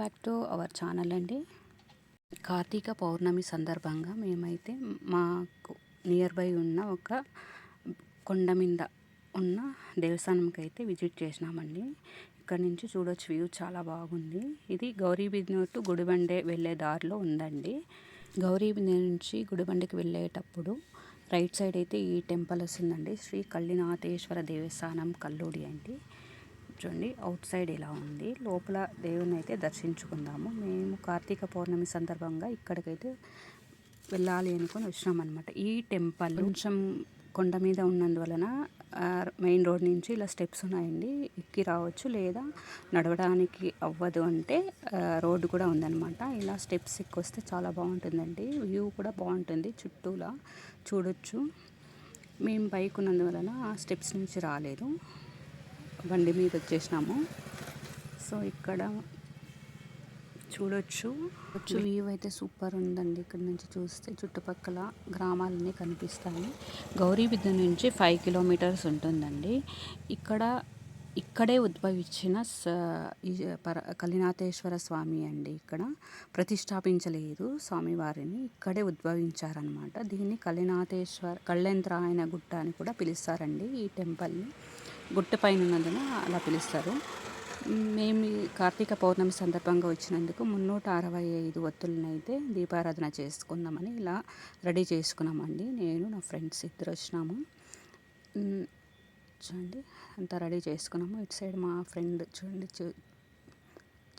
Back to our channel అండి. కార్తీక పౌర్ణమి సందర్భంగా మేమైతే మాకు నియర్ బై ఉన్న ఒక కొండ మీద ఉన్న దేవస్థానంకి అయితే విజిట్ చేసినామండి. ఇక్కడ నుంచి చూడొచ్చు వ్యూ చాలా బాగుంది. ఇది గౌరీబిద్నూర్ టు గుడిబండే వెళ్ళే దారిలో ఉందండి. గౌరీబిద్నూర్ నుంచి గుడిబండికి వెళ్ళేటప్పుడు రైట్ సైడ్ అయితే ఈ టెంపుల్ వస్తుందండి. శ్రీ కల్లినాథేశ్వర దేవస్థానం కల్లూడి అండి. చూడండి అవుట్ సైడ్ ఇలా ఉంది? లోపల దేవుని అయితే దర్శించుకుందాము. మేము కార్తీక పౌర్ణమి సందర్భంగా ఇక్కడికైతే వెళ్ళాలి అనుకుని వచ్చినాం అనమాట ఈ టెంపుల్ కొంచెం కొండ మీద ఉన్నందువలన మెయిన్ రోడ్ నుంచి ఇలా స్టెప్స్ ఉన్నాయండి. ఎక్కి రావచ్చు లేదా నడవడానికి అవ్వదు అంటే రోడ్డు కూడా ఉందన్నమాట. ఇలా స్టెప్స్ ఎక్కిస్తే చాలా బాగుంటుందండి. వ్యూ కూడా బాగుంటుంది. చుట్టూలా చూడొచ్చు. మేము బైక్ ఉన్నందువలన ఆ స్టెప్స్ నుంచి రాలేదు. బండి మీద వచ్చేసినాము. సో ఇక్కడ చూడొచ్చు. వ్యూ అయితే సూపర్ ఉందండి. ఇక్కడ నుంచి చూస్తే చుట్టుపక్కల గ్రామాలన్నీ కనిపిస్తాయి. గౌరీబిద్ద నుంచి ఫైవ్ కిలోమీటర్స్ ఉంటుందండి. ఇక్కడ ఇక్కడే ఉద్భవించిన స పర కలినాథేశ్వర స్వామి అండి ఇక్కడ. ప్రతిష్టాపించలేదు స్వామివారిని. ఇక్కడే ఉద్భవించారనమాట దీన్ని కలినాథేశ్వర కళ్ళెంద్రాయన గుట్ట అని కూడా పిలుస్తారండి ఈ టెంపుల్ని గుట్ట పైన ఉన్నందున అలా పిలుస్తారు. మేము కార్తీక పౌర్ణమి సందర్భంగా వచ్చినందుకు మున్నూట అరవై ఐదు ఒత్తులనైతే దీపారాధన చేసుకుందామని ఇలా రెడీ చేసుకున్నామండి. నేను నా ఫ్రెండ్స్ ఇద్దరు వచ్చినాము. చూడండి. అంతా రెడీ చేసుకున్నాము. ఇటు సైడ్ మా ఫ్రెండ్ చూడండి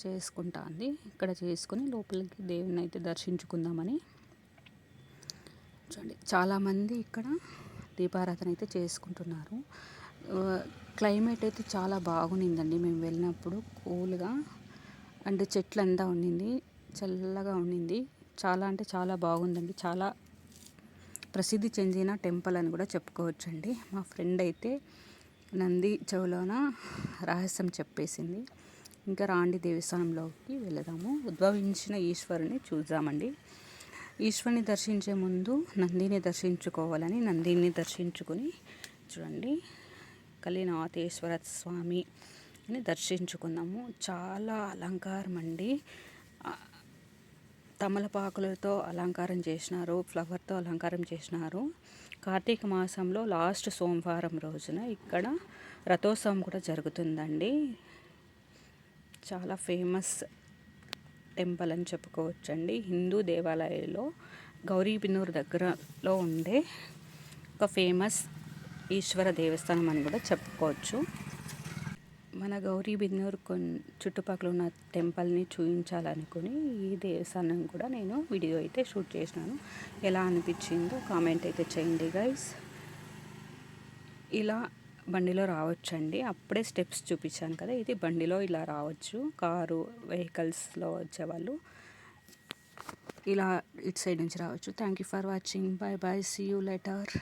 చేసుకుంటా అండి ఇక్కడ చేసుకుని లోపలికి దేవుని అయితే దర్శించుకుందామని. చూడండి చాలామంది ఇక్కడ దీపారాధన అయితే చేసుకుంటున్నారు. క్లైమేట్ అయితే చాలా బాగునిందండి మేము వెళ్ళినప్పుడు కూల్గా అండ్ చెట్లంతా ఉండింది. చల్లగా ఉండింది. చాలా అంటే చాలా బాగుందండి. చాలా ప్రసిద్ధి చెందిన టెంపుల్ అని కూడా చెప్పుకోవచ్చండి. మా ఫ్రెండ్ అయితే నంది చెవులోన రహస్యం చెప్పేసింది. ఇంకా రాండి దేవస్థానంలోకి వెళదాము. ఉద్భవించిన ఈశ్వరుని చూద్దామండి. ఈశ్వరుని దర్శించే ముందు నందిని దర్శించుకోవాలని నందిని దర్శించుకొని చూడండి. కలినాథేశ్వర స్వామి అని దర్శించుకున్నాము. చాలా అలంకారం అండి తమలపాకులతో అలంకారం చేసినారు ఫ్లవర్తో అలంకారం చేసినారు. కార్తీక మాసంలో లాస్ట్ సోమవారం రోజున ఇక్కడ రథోత్సవం కూడా జరుగుతుందండి. చాలా ఫేమస్ టెంపుల్ అని చెప్పుకోవచ్చండి. హిందూ దేవాలయంలో గౌరీబిన్నూర్ దగ్గరలో ఉండే ఒక ఫేమస్ ఈశ్వర దేవస్థానం అని కూడా చెప్పుకోవచ్చు. మన గౌరీ బిన్నూరు కొన్ చుట్టుపక్కల ఉన్న టెంపుల్ని చూపించాలనుకుని ఈ దేవస్థానం కూడా నేను వీడియో అయితే షూట్ చేసినాను. ఎలా అనిపించిందో కామెంట్ అయితే చేయండి గైస్. ఇలా బండిలో రావచ్చండి. అప్పుడే స్టెప్స్ చూపించాను కదా ఇది బండిలో ఇలా రావచ్చు. కారు వెహికల్స్లో వచ్చేవాళ్ళు ఇలా ఇటు సైడ్ నుంచి రావచ్చు. Thank you for watching. Bye bye see you later